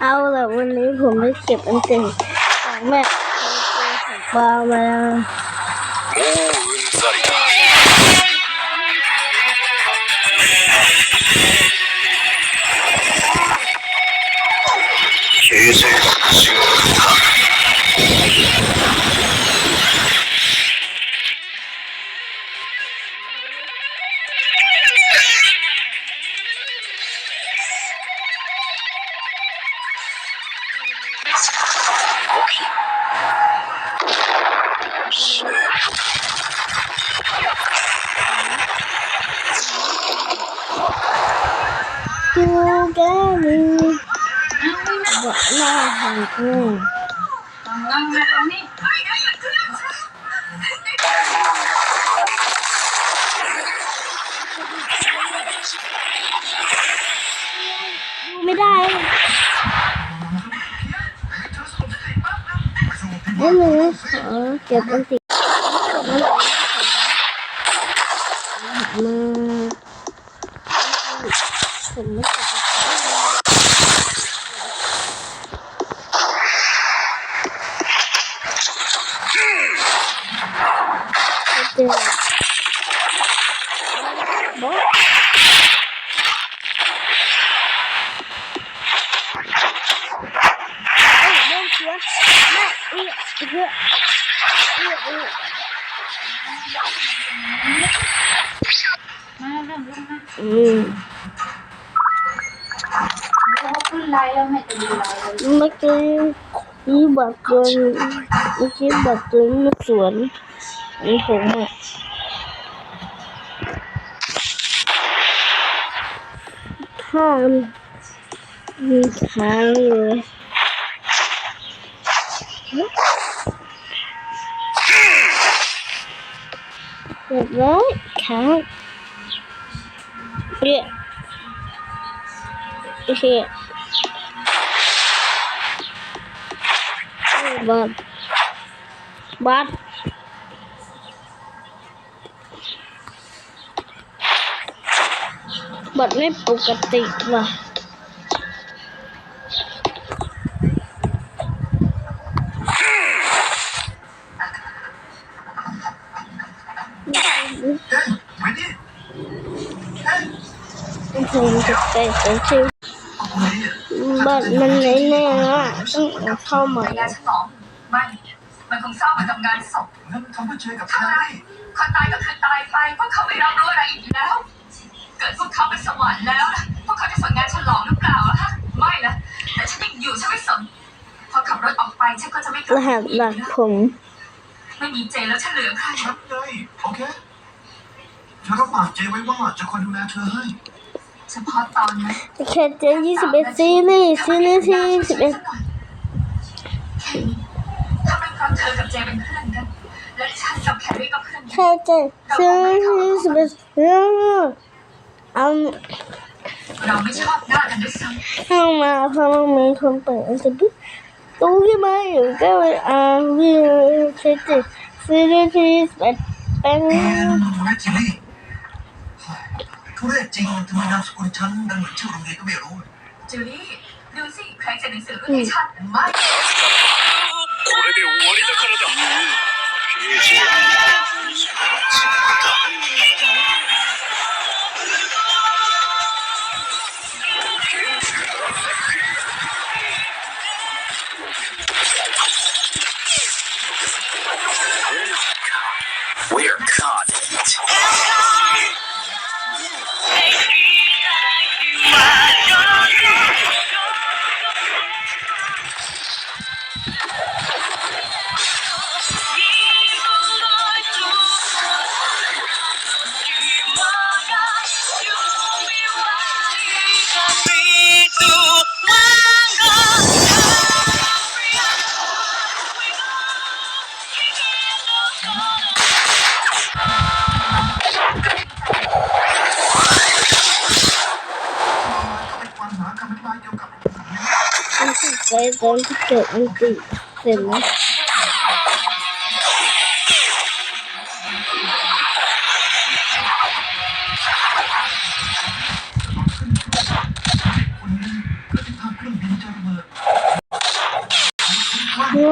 เอาละวันนี้ผมได้เก็บอันเก่งของแม่ของปลามาแล้ว บอกหน้าหันกูนั่งมาตรงนี้ดูไม่ได้นี่หนูขอเก็บอันติมาผมไม่เก็บ เจอบอกเอ้ยเริ่มเชียร์แม่ อีกอีกเยอะอีกอีกมาเริ่มลงมา อืม เขาขึ้นไลน์แล้วให้จะดูไลน์เลย เมื่อกี้นี่ บัตรเกินเมื่อกี้บัตรเกินมาสวนนี่ผมอะข้ามมีค้างเลยเรียบร้อยค้างเรียโอเคบัตรบัตรบัตรไม่ปกติว่ะผมจะไปเป็นชื่อบัตรมันไหนแน่ละต้องเอาเข้าใหม่งานฉลองไม่ มันคงเศร้าเหมือนกับงานศพแล้วมันทำเพื่อเจอกับทำใครไมคนตายก็คือตายไปพวกเขาไม่รับรู้อะไรอีกแล้ว เกิดพวกเขาไปสวรรค์แล้วนะพวกเขาจะสนงานฉลองหรือเปล่าอะฮะไม่นะแต่ฉันยังอยู่ฉันไม่สนพอขับรถออกไปฉันก็จะไม่กรลับหัสหลักผม ไม่มีเจแล้วฉันเหลือใครฉันไงโอเคเธอรับปากเจไว้ว่าจะคอยดูแลเธอให้เฉพาะตอนนั้นแค่เจยี่สิบเอ็ดซีรีส์ซีรีส์ที่ยี่สิบเอ็ดถ้าเป็นเพราะเธอกับเจเป็นเพื่อนกันและฉันกับแครรี่ก็เพื่อนกันแค่เจซีรีส์ที่ยี่สิบ เอ็ดเรื่องเอา เราไม่ชอบหน้ากันด้วยซ้ำ เข้ามาเพราะมันมีคนเปิดอันจะปุ๊บตู้ที่มาอยู่ก็เลยอ่าวิวแค่เจซีรีส์ที่ยี่สิบเอ็ดเป็น แอนแมทจิลี่ทุเรศจริงทำไมนามสกุลฉันดันเหมือนชื่อโรงเรียนก็ไม่รู้ จูลี่ดูสิใครจะหนังสือเรื่องให้ฉันไม่ これで終わりだからだ ตอนที่เกิดอันติเสร็จแล้วนี่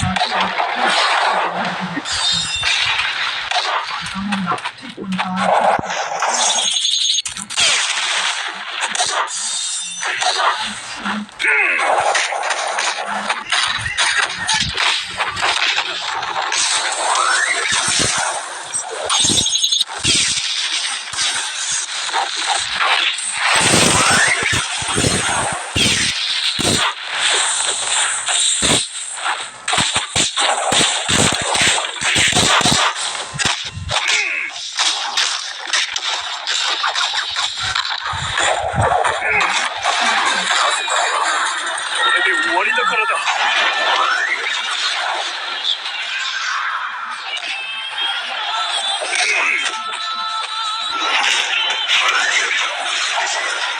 啊这 เ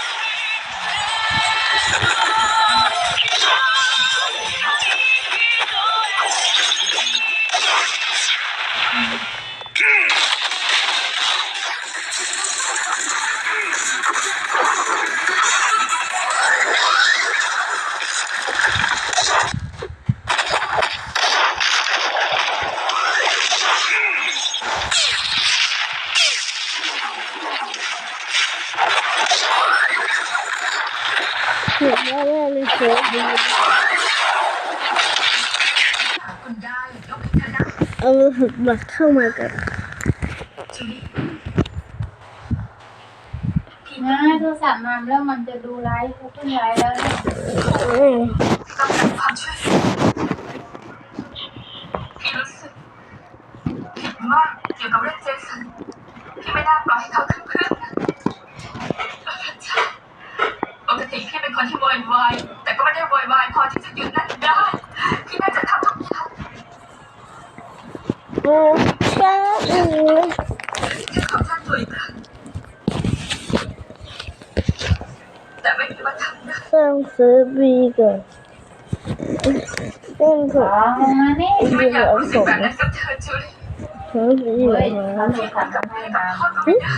เอามือฝึกบักเข้ามากันจูลี่นะโทรศัพท์มาแล้วมันจะดูไลฟ์เขาขึ้นไลฟ์แล้วต้องการความช่วยเหลือพี่รู้สึกผิดมากเกี่ยวกับเรื่องเจสันพี่ไม่น่าปล่อยให้เขาขึ้นเครื่องนะพระเจ้าปกติพี่เป็นคนที่โวยวายแต่ก็ไม่ได้โวยวายพอที่จะหยุดนั่นได้พี่น่าจะทำ ตัวอีกครั้งแต่ไม่มีวันทำได้สางเสือบีก่อนเล่นถูกอ๋อมานี่ไม่อยากรู้สึกแบบนั้นกับเธอจูลี่เสือบีเฮ้ยมาเขาโทรศัพท์มาให้มาพ่อก็ไม่ได้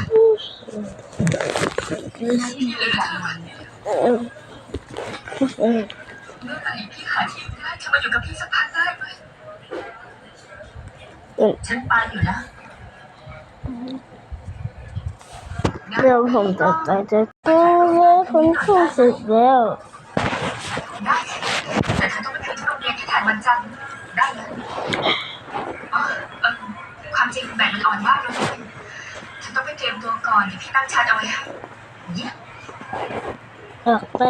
ที่เหลือเอวันนี้เออเออเมื่อไหร่พี่หาที่ได้เธอมาอยู่กับพี่สักพักได้ไหมเออ ฉันไปอยู่นะเดี๋ยวผมจะไปจะตัวเล็กคุณครูเสร็จแล้วได้แต่เธอต้องไปเรียนที่โรงเรียนที่แทนวันจันทร์ได้เลยอ๋อเออความจริงแบตมันอ่อนมากเลยฉันต้องไปเตรียมตัวก่อนเดี๋ยวพี่ตั้งชาร์จเอาไว้ให้เยี่ยมอยากไป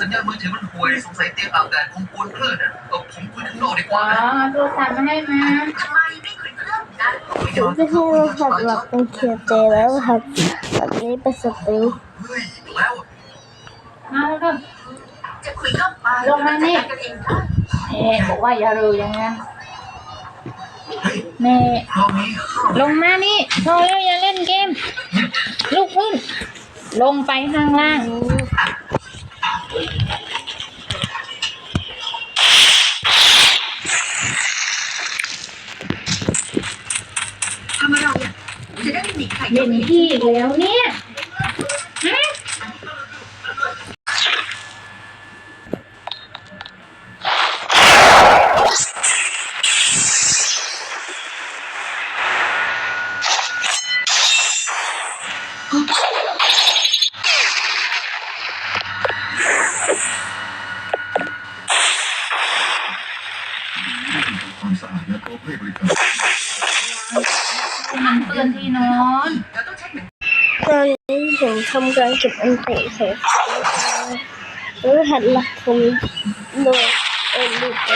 สัญญาณมือถือมันห่วยสงสัยเตียงอาบแดดคงกวนคลื่นอะเออผมคุยข้างนอกดีกอ๋อว่านะเอาโทรศัพท์มาให้มาทำไมไม่คุยเครื่องนั้นผมจะให้รหัสหลักเป็นเคียร์เจแล้วครับแบบนี้เป็นสติลเฮ้ยแล้วมาแล้วก็จะคุยก็มาลงมานี่จัดการกันเองได้เอ๊ะบอกว่าอย่าเร็วอย่างนั้นเฮ้ยแม่เรามีห้าลงมานี่พอแล้วอย่าเล่นเกมลุกขึ้น ลงไปข้างล่าง เล่นที่แล้วเนี่ยฮะ ความสะอาดและตัวให้บริการ มันเปื้อนที่นอน เราต้องเช็คหนึ่ง ตอนนี้ผมทำการ เก็บอันติของรหัสหลักผมโดยเอ็นดูไป